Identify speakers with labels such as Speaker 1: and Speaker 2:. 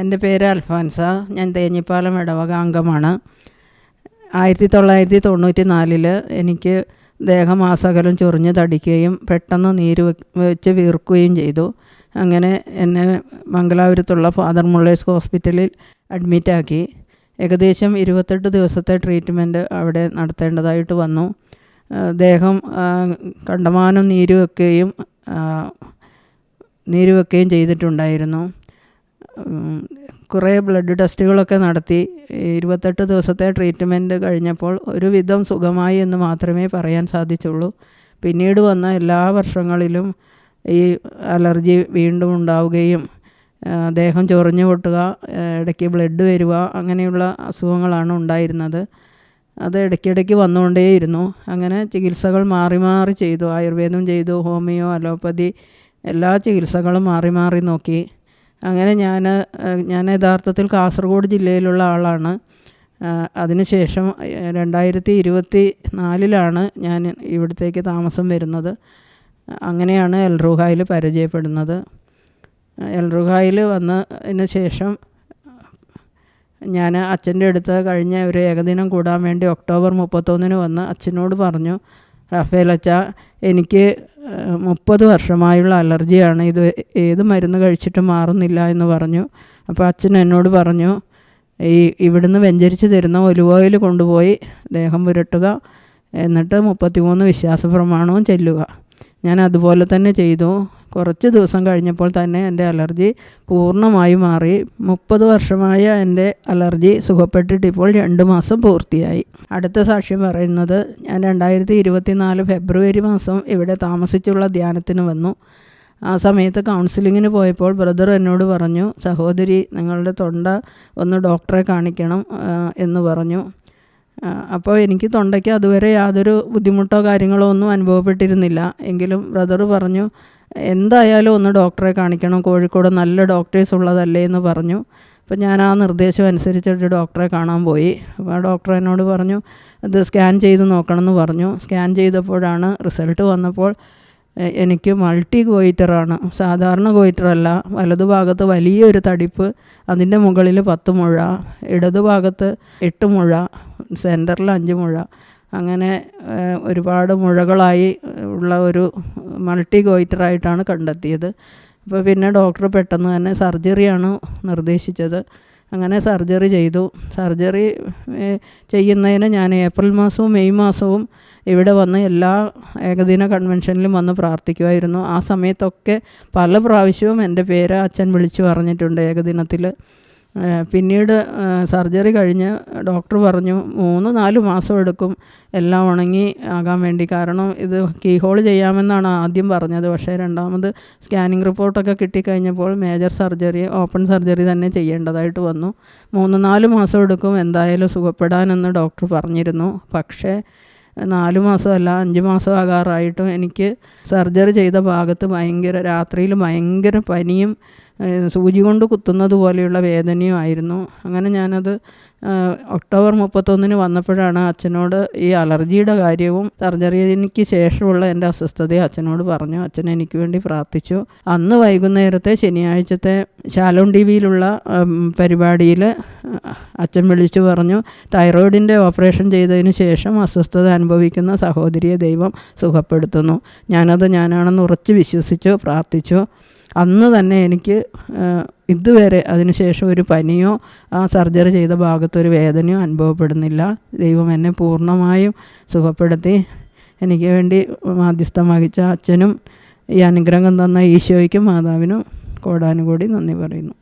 Speaker 1: എന്റെ പേര് അൽഫാൻസ. ഞാൻ തേഞ്ഞിപ്പാലം ഇടവക അംഗമാണ്. ആയിരത്തി തൊള്ളായിരത്തി തൊണ്ണൂറ്റി നാലിൽ എനിക്ക് ദേഹമാസകലം ചൊറിഞ്ഞ് തടിക്കുകയും പെട്ടെന്ന് നീര് വെച്ച് വീർക്കുകയും ചെയ്തു. അങ്ങനെ എന്നെ മംഗലാപുരത്തുള്ള ഫാദർ മുള്ളേഴ്സ് ഹോസ്പിറ്റലിൽ അഡ്മിറ്റാക്കി ഏകദേശം ഇരുപത്തെട്ട് ദിവസത്തെ ട്രീറ്റ്മെന്റ് അവിടെ നടത്തേണ്ടതായിട്ട് വന്നു. ദേഹം കണ്ടമാനം നീര് വെക്കുകയും നീര് വെക്കുകയും ചെയ്തിട്ടുണ്ടായിരുന്നു. കുറേ ബ്ലഡ് ടെസ്റ്റുകളൊക്കെ നടത്തി. ഇരുപത്തെട്ട് ദിവസത്തെ ട്രീറ്റ്മെന്റ് കഴിഞ്ഞപ്പോൾ ഒരുവിധം സുഖമായി എന്ന് മാത്രമേ പറയാൻ സാധിച്ചുള്ളൂ. പിന്നീട് വന്ന എല്ലാ വർഷങ്ങളിലും ഈ അലർജി വീണ്ടും ഉണ്ടാവുകയും ദേഹം ചൊറിഞ്ഞു പൊട്ടുക ഇടയ്ക്ക് ബ്ലഡ് വരിക അങ്ങനെയുള്ള അസുഖങ്ങളാണ് ഉണ്ടായിരുന്നത്. അത് ഇടയ്ക്കിടയ്ക്ക് വന്നുകൊണ്ടേയിരുന്നു. അങ്ങനെ ചികിത്സകൾ മാറി മാറി ചെയ്തു. ആയുർവേദം ചെയ്തു ഹോമിയോ അലോപ്പതി എല്ലാ ചികിത്സകളും മാറി മാറി നോക്കി. അങ്ങനെ ഞാൻ ഞാൻ യഥാർത്ഥത്തിൽ കാസർഗോഡ് ജില്ലയിലുള്ള ആളാണ്. അതിനുശേഷം രണ്ടായിരത്തി ഇരുപത്തി നാലിലാണ് ഞാൻ ഇവിടത്തേക്ക് താമസം വരുന്നത്. അങ്ങനെയാണ് എൽറുഹായിൽ പരിചയപ്പെടുന്നത്. എൽറുഹായിൽ വന്നതിന് ശേഷം ഞാൻ അച്ഛന്റെ അടുത്ത് കഴിഞ്ഞ ഒരു ഏകദിനം കൂടാൻ വേണ്ടി ഒക്ടോബർ മുപ്പത്തൊന്നിന് വന്ന് അച്ഛനോട് പറഞ്ഞു റാഫേൽ അച്ഛ എനിക്ക് മുപ്പത് വർഷമായുള്ള അലർജിയാണ്. ഇത് ഏത് മരുന്ന് കഴിച്ചിട്ട് മാറുന്നില്ല എന്ന് പറഞ്ഞു. അപ്പോൾ അച്ഛൻ എന്നോട് പറഞ്ഞു ഈ ഇവിടുന്ന് വെഞ്ചരിച്ച് തരുന്ന ഒലിവ് ഓയിൽ കൊണ്ടുപോയി ദേഹം പുരട്ടുക. എന്നിട്ട് മുപ്പത്തിമൂന്ന് വിശ്വാസ പ്രമാണവും ചെല്ലുക. ഞാൻ അതുപോലെ തന്നെ ചെയ്തു. കുറച്ച് ദിവസം കഴിഞ്ഞപ്പോൾ തന്നെ എന്റെ അലർജി പൂർണമായി മാറി. മുപ്പത് വർഷമായ എന്റെ അലർജി സുഖപ്പെട്ടിട്ട് ഇപ്പോൾ രണ്ട് മാസം പൂർത്തിയായി. അടുത്ത സാക്ഷ്യം പറയുന്നത് ഞാൻ രണ്ടായിരത്തി ഇരുപത്തി നാല് ഫെബ്രുവരി മാസം ഇവിടെ താമസിച്ചുള്ള ധ്യാനത്തിന് വന്നു. ആ സമയത്ത് കൗൺസിലിങ്ങിന് പോയപ്പോൾ ബ്രദർ എന്നോട് പറഞ്ഞു സഹോദരി നിങ്ങളുടെ തൊണ്ട ഒന്ന് ഡോക്ടറെ കാണിക്കണം എന്ന് പറഞ്ഞു. അപ്പോൾ എനിക്ക് തൊണ്ടയ്ക്ക് അതുവരെ യാതൊരു ബുദ്ധിമുട്ടോ കാര്യങ്ങളോ ഒന്നും അനുഭവപ്പെട്ടിരുന്നില്ല. എങ്കിലും ബ്രദർ പറഞ്ഞു എന്തായാലും ഒന്ന് ഡോക്ടറെ കാണിക്കണം. കോഴിക്കോട് നല്ല ഡോക്ടേഴ്സ് ഉള്ളതല്ലേ എന്ന് പറഞ്ഞു. അപ്പോൾ ഞാൻ ആ നിർദ്ദേശം അനുസരിച്ചിട്ട് ഡോക്ടറെ കാണാൻ പോയി. അപ്പോൾ ആ ഡോക്ടർ എന്നോട് പറഞ്ഞു ഇത് സ്കാൻ ചെയ്ത് നോക്കണമെന്ന് പറഞ്ഞു. സ്കാൻ ചെയ്തപ്പോഴാണ് റിസൾട്ട് വന്നപ്പോൾ എനിക്ക് മൾട്ടി ഗോയിറ്ററാണ് സാധാരണ ഗോയിറ്ററല്ല വലതുഭാഗത്ത് വലിയൊരു തടിപ്പ് അതിന്റെ മുകളിൽ പത്ത് മുഴ ഇടതുഭാഗത്ത് എട്ട് മുഴ സെന്ററിൽ അഞ്ച് മുഴ. അങ്ങനെ ഒരുപാട് മുഴകളായി ഉള്ള ഒരു മൾട്ടി ഗോയിറ്ററായിട്ടാണ് കണ്ടെത്തിയത്. അപ്പോൾ പിന്നെ ഡോക്ടർ പെട്ടെന്ന് തന്നെ സർജറിയാണ് നിർദ്ദേശിച്ചത്. അങ്ങനെ സർജറി ചെയ്തു. സർജറി ചെയ്യുന്നതിന് ഞാൻ ഏപ്രിൽ മാസവും മെയ് മാസവും ഇവിടെ വന്ന് എല്ലാ ഏകദിന കൺവെൻഷനിലും വന്ന് പ്രാർത്ഥിക്കുമായിരുന്നു ആ സമയത്തൊക്കെ പല പ്രാവശ്യവും എന്റെ പേര് അച്ഛൻ വിളിച്ചു പറഞ്ഞിട്ടുണ്ട് ഏകദിനത്തിൽ പിന്നീട് സർജറി കഴിഞ്ഞ് ഡോക്ടർ പറഞ്ഞു മൂന്ന് നാല് മാസം എടുക്കും എല്ലാം ഉണങ്ങി ആകാൻ വേണ്ടി. കാരണം ഇത് കീഹോൾ ചെയ്യാമെന്നാണ് ആദ്യം പറഞ്ഞത്. പക്ഷേ രണ്ടാമത് സ്കാനിങ് റിപ്പോർട്ടൊക്കെ കിട്ടിക്കഴിഞ്ഞപ്പോൾ മേജർ സർജറി ഓപ്പൺ സർജറി തന്നെ ചെയ്യേണ്ടതായിട്ട് വന്നു. മൂന്ന് നാല് മാസം എടുക്കും എന്തായാലും സുഖപ്പെടാനെന്ന് ഡോക്ടർ പറഞ്ഞിരുന്നു. പക്ഷേ നാല് മാസമല്ല അഞ്ച് മാസം ആകാറായിട്ടും എനിക്ക് സർജറി ചെയ്ത ഭാഗത്ത് ഭയങ്കര രാത്രിയിൽ ഭയങ്കര പനിയും സൂചി കൊണ്ട് കുത്തുന്നത് പോലെയുള്ള വേദനയും ആയിരുന്നു. അങ്ങനെ ഞാനത് ഒക്ടോബർ മുപ്പത്തൊന്നിന് വന്നപ്പോഴാണ് അച്ഛനോട് ഈ അലർജിയുടെ കാര്യവും സർജറിക്ക് ശേഷമുള്ള എന്റെ അസ്വസ്ഥതയും അച്ഛനോട് പറഞ്ഞു. അച്ഛൻ എനിക്ക് വേണ്ടി പ്രാർത്ഥിച്ചു. അന്ന് വൈകുന്നേരത്തെ ശനിയാഴ്ചത്തെ ശാലോൺ ടി വിയിലുള്ള പരിപാടിയിൽ അച്ഛൻ വിളിച്ചു പറഞ്ഞു തൈറോയിഡിന്റെ ഓപ്പറേഷൻ ചെയ്തതിന് ശേഷം അസ്വസ്ഥത അനുഭവിക്കുന്ന സഹോദരിയെ ദൈവം സുഖപ്പെടുത്തുന്നു. ഞാനത് ഞാനാണെന്ന് ഉറച്ച് വിശ്വസിച്ചു പ്രാർത്ഥിച്ചു. അന്ന് തന്നെ എനിക്ക് ഇതുവരെ അതിനുശേഷം ഒരു പനിയോ ആ സർജറി ചെയ്ത ഭാഗത്തൊരു വേദനയോ അനുഭവപ്പെടുന്നില്ല. ദൈവം എന്നെ പൂർണമായും സുഖപ്പെടുത്തി. എനിക്ക് വേണ്ടി മാധ്യസ്ഥം വഹിച്ച അച്ഛനും ഈ അനുഗ്രഹം തന്ന ഈശോയ്ക്കും മാതാവിനും കോടാനുകൂടി നന്ദി പറയുന്നു.